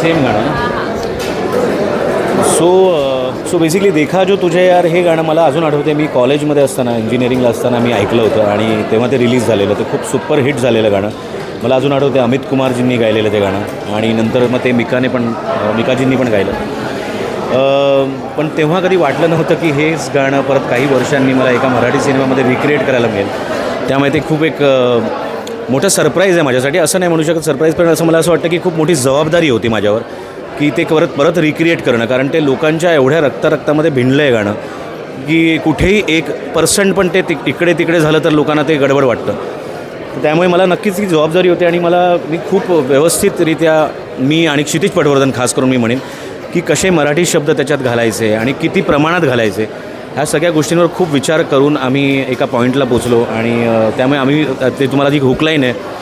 Same गाणं so so basically देखा जो तुझे यार हे गाणं मला अजून आठवते मी कॉलेजमध्ये असताना इंजिनिअरिंगला असताना मी ऐकलं होतं आणि तेव्हा ते रिलीज झालेलं ते खूप सुपर हिट झालेलं गाणं. मला अजून आठवते अमित कुमारजींनी गायलेलं ते गाणं आणि नंतर मग ते मिकाने पण मिकाजींनी पण गायलं. पण तेव्हा कधी वाटलं नव्हतं की हेच गाणं परत काही वर्षांनी मला एका मराठी सिनेमामध्ये रिक्रिएट करायला मिळेल. त्यामुळे ते खूप एक मोठं सरप्राईज आहे माझ्यासाठी. असं नाही म्हणू शकत सरप्राईज पण असं मला असं वाटतं की खूप मोठी जबाबदारी होती माझ्यावर की ते परत परत रिक्रिएट करणं. कारण ते लोकांच्या एवढ्या रक्तारक्तामध्ये भिंडलं आहे गाणं की कुठेही एक पर्सेंट पण ते तिक- इकडे तिकडे झालं तर लोकांना ते गडबड वाटतं. त्यामुळे मला नक्कीच ही जबाबदारी होती आणि मला मी खूप व्यवस्थितरित्या मी आणि क्षितिज पटवर्धन खास करून मी म्हणेन की कसे मराठी शब्द त्याच्यात घालायचे आणि किती प्रमाणात घालायचे ह्या सगळ्या गोष्टींवर खूप विचार करून आम्ही एका पॉईंटला पोचलो आणि त्यामुळे आम्ही ते तुम्हाला जी हुकलाईन आहे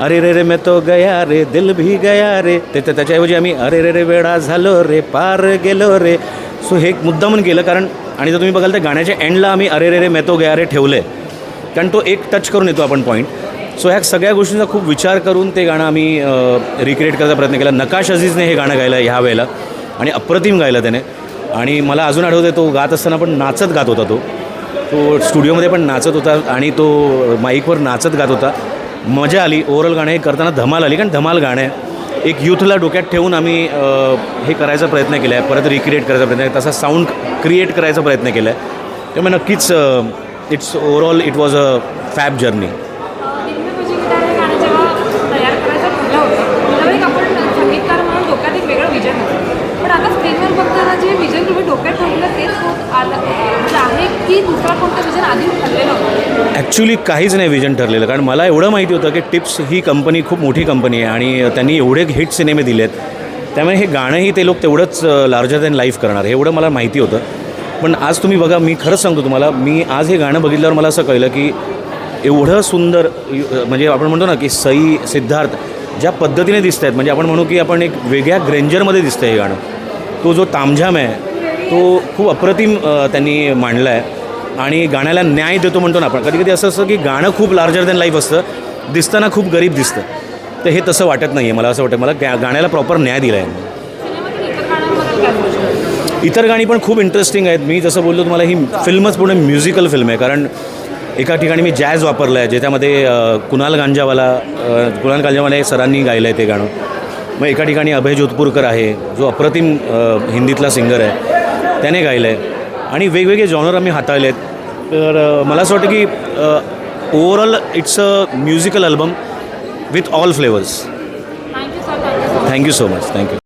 अरे रे रे मैं तो गया रे दिल भी गया रे ते त्याच्याऐवजी आम्ही अरे रे रे वेळा झालो रे पार गेलो रे. सो हे एक मुद्दा म्हणून केलं कारण आणि जर तुम्ही बघाल तर गाण्याच्या एंडला आम्ही अरे रे रे मैं तो गया रे ठेवलं आहे कारण तो एक टच करून येतो आपण पॉईंट सो ह्या सगळ्या गोष्टींचा खूप विचार करून ते गाणं आम्ही रिक्रिएट करायचा प्रयत्न केला. नकाश अझीजने हे गाणं गायलं ह्या वेळेला आणि अप्रतिम गायलं त्याने. आणि मला अजून आठवतं तो गात असताना पण नाचत गात होता तो. तो स्टुडिओमध्ये पण नाचत होता आणि तो माईकवर नाचत गात होता. मजा आली ओव्हरऑल गाणे हे करताना धमाल आली कारण धमाल गाणं आहे एक यूथला डोक्यात ठेवून आम्ही हे करायचा प्रयत्न केला आहे परत रिक्रिएट करायचा प्रयत्न केला तसा साऊंड क्रिएट करायचा प्रयत्न केला आहे त्यामुळे नक्कीच it's overall it was a fab journey Divya म्हणजे गिटार हे गाणं जेव्हा तयार करायचं ठरलं होतं तेव्हा एक आपण संगीतकार म्हणून डोक्यात एक वेगळं विजन होतं पण आता स्क्रीनवर बघताना जे विजन तुम्ही डोक्यात ठेवलं तेच होत आलं. म्हणजे आहे की दुसरा कोणतं विजन आधी ठरलेलं होतं? ॲक्च्युली काहीच नाही विजन ठरलेलं. कारण मला एवढं माहिती होतं की टिप्स ही कंपनी खूप मोठी कंपनी आहे आणि त्यांनी एवढे हिट सिनेमे दिलेत. त्यामुळे हे गाणंही ते लोक तेवढंच लार्जर दॅन लाईफ करणार. हे एवढं मला माहिती होतं. पण आज तुम्ही बघा मी खरंच सांगतो तुम्हाला मी आज हे गाणं बघितल्यावर मला असं कळलं की एवढं सुंदर म्हणजे आपण म्हणतो ना की सई सिद्धार्थ ज्या पद्धतीने दिसत आहेत म्हणजे आपण म्हणू की आपण एक वेगळ्या ग्रेंजरमध्ये दिसतं हे गाणं. तो जो तामझाम आहे तो खूप अप्रतिम त्यांनी मांडला आहे आणि गाण्याला न्याय देतो म्हणतो ना आपण. कधी कधी असं असतं की गाणं खूप लार्जर दॅन लाईफ असतं दिसताना खूप गरीब दिसतं. तर हे तसं वाटत नाही आहे मला असं वाटतं. मला गा गाण्याला प्रॉपर न्याय दिला आहे इतर गाणी पण खूप इंटरेस्टिंग आहेत. मी जसं बोललो तुम्हाला ही फिल्मच पूर्ण म्युझिकल फिल्म आहे. कारण एका ठिकाणी मी जॅज वापरलं आहे ज्याच्यामध्ये कुणाल गांजावाला कुणाल गांजावाला हे सरांनी गायलं आहे ते गाणं. मग एका ठिकाणी अभय जोधपूरकर आहे जो अप्रतिम हिंदीतला सिंगर आहे. त्याने गायलं आहे आणि वेगवेगळे जॉनर आम्ही हाताळले आहेत तर मला असं वाटतं की overall it's a musical album with all flavours thank you so much thank you